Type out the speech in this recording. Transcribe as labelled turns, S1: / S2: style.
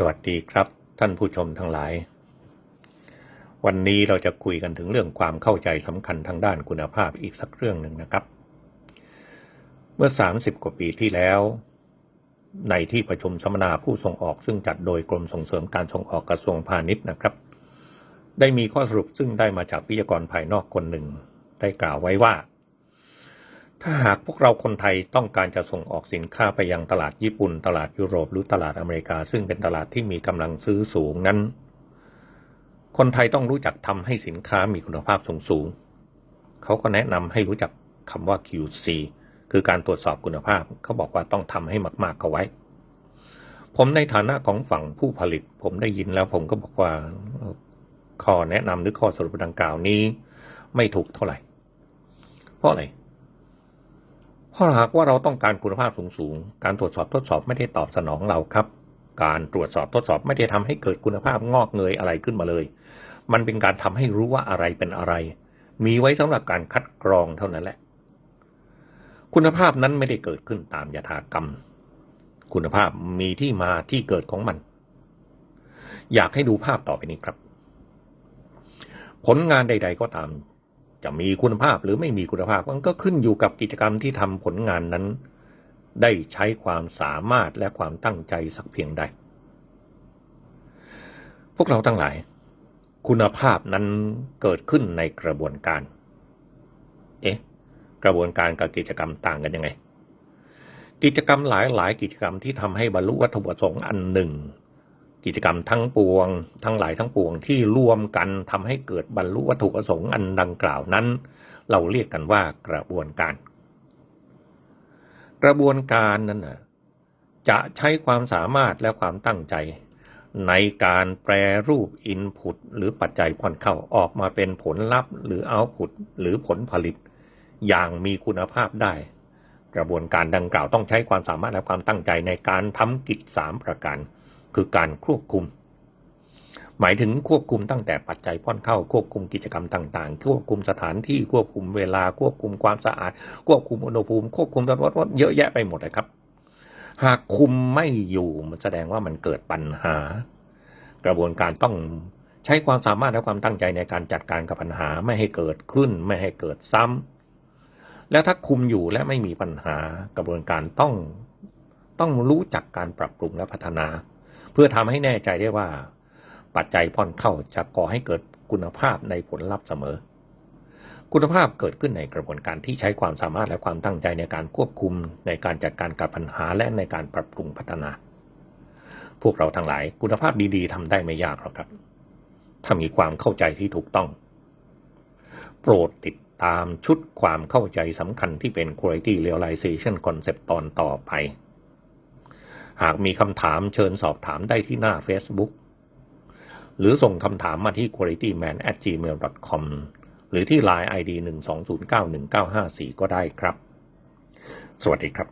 S1: สวัสดีครับท่านผู้ชมทั้งหลาย วันนี้เราจะคุยกันถึงเรื่องความเข้าใจสำคัญทางด้านคุณภาพอีกสักเรื่องหนึ่งนะครับ เมื่อ 30 กว่าปีที่แล้ว ในที่ประชุมสัมมนาผู้ส่งออกซึ่งจัดโดยกรมส่งเสริมการส่งออกกระทรวงพาณิชย์นะครับ ได้มีข้อสรุปซึ่งได้มาจากวิทยากรภายนอกคนหนึ่ง ได้กล่าวไว้ว่า ถ้าหากพวกเราคนไทยต้องการจะส่งออกสินค้าไปยังตลาดญี่ปุ่น ตลาดยุโรปหรือตลาดอเมริกา ซึ่งเป็นตลาดที่มีกำลังซื้อสูงนั้น คนไทยต้องรู้จักทำให้สินค้ามีคุณภาพสูงสูงเขาก็แนะนำให้รู้จักคำว่า QC คือการตรวจสอบคุณภาพ เขาบอกว่าต้องทำให้มากๆเข้าไว้ ผมในฐานะของฝั่งผู้ผลิต ผมได้ยินแล้วผมก็บอกว่าข้อแนะนำหรือข้อสรุปดังกล่าวนี้ ไม่ถูกเท่าไหร่ เพราะอะไร เพราะหากว่าเราต้องการคุณภาพสูงๆ การตรวจสอบทดสอบไม่ได้ตอบสนองเราครับ การตรวจสอบทดสอบไม่ได้ทำให้เกิดคุณภาพงอกเงยอะไรขึ้นมาเลย มันเป็นการทำให้รู้ว่าอะไรเป็นอะไร มีไว้สำหรับการคัดกรองเท่านั้นแหละ คุณภาพนั้นไม่ได้เกิดขึ้นตามยถากรรม คุณภาพมีที่มาที่เกิดของมัน อยากให้ดูภาพต่อไปนี้ครับ ผลงานใด ๆ ก็ตาม จะมีคุณภาพหรือไม่มีคุณภาพมันก็ขึ้นอยู่กับกิจกรรมที่ทำผลงานนั้น ได้ใช้ความสามารถและความตั้งใจสักเพียงใด พวกเราทั้งหลาย คุณภาพนั้นเกิดขึ้นในกระบวนการ เอ๊ะ กระบวนการกับกิจกรรมต่างกันยังไง กิจกรรมหลายๆกิจกรรมที่ทำให้บรรลุวัตถุประสงค์อันหนึ่ง กิจกรรมทั้งปวง ทั้งหลายทั้งปวงที่รวมกันทำให้เกิดบรรลุวัตถุประสงค์อันดังกล่าวนั้น เราเรียกกันว่ากระบวนการ กระบวนการนั้นนะจะใช้ความสามารถและความตั้งใจ ในการแปรรูปอินพุตหรือปัจจัยผ่อนเข้าออกมาเป็นผลลัพธ์ หรือเอาพุตหรือผลผลิต อย่างมีคุณภาพได้ กระบวนการดังกล่าวต้องใช้ความสามารถและความตั้งใจในการทำกิจสามประการ คือการควบคุม หมายถึงควบคุมตั้งแต่ปัจจัยป้อนเข้าควบคุมกิจกรรมต่างๆ ควบคุมสถานที่ควบคุมเวลาควบคุมความสะอาด ควบคุมอุณหภูมิ ควบคุมรถรถเยอะแยะไปหมดเลยครับ หากคุมไม่อยู่มันแสดงว่ามันเกิดปัญหา กระบวนการต้องใช้ความสามารถและความตั้งใจในการจัดการกับปัญหาไม่ให้เกิดขึ้น ไม่ให้เกิดซ้ำแล้วถ้าคุมอยู่และไม่มีปัญหากระบวนการต้องต้องรู้จักการปรับปรุงและพัฒนา พื่อทำให้แน่ใจได้ว่า ปัจจัยพ่อนเข้าจะก่อให้เกิดคุณภาพในผลลัพธ์เสมอ คุณภาพเกิดขึ้นในกระบวนการที่ใช้ความสามารถและความตั้งใจในการควบคุม ในการจัดการกับปัญหาและในการปรับปรุงพัฒนา พวกเราทั้งหลายคุณภาพดีๆทำได้ไม่ยากหรอกครับ ถ้ามีความเข้าใจที่ถูกต้อง โปรดติดตามชุดความเข้าใจสำคัญที่เป็น Quality Realization Concept ตอนต่อไป หากมีคำถามเชิญสอบถามได้ที่หน้า Facebook หรือส่งคำถามมาที่ qualityman@gmail.com หรือที่ Line ID 1209195 4ก็ได้ครับ สวัสดีครับ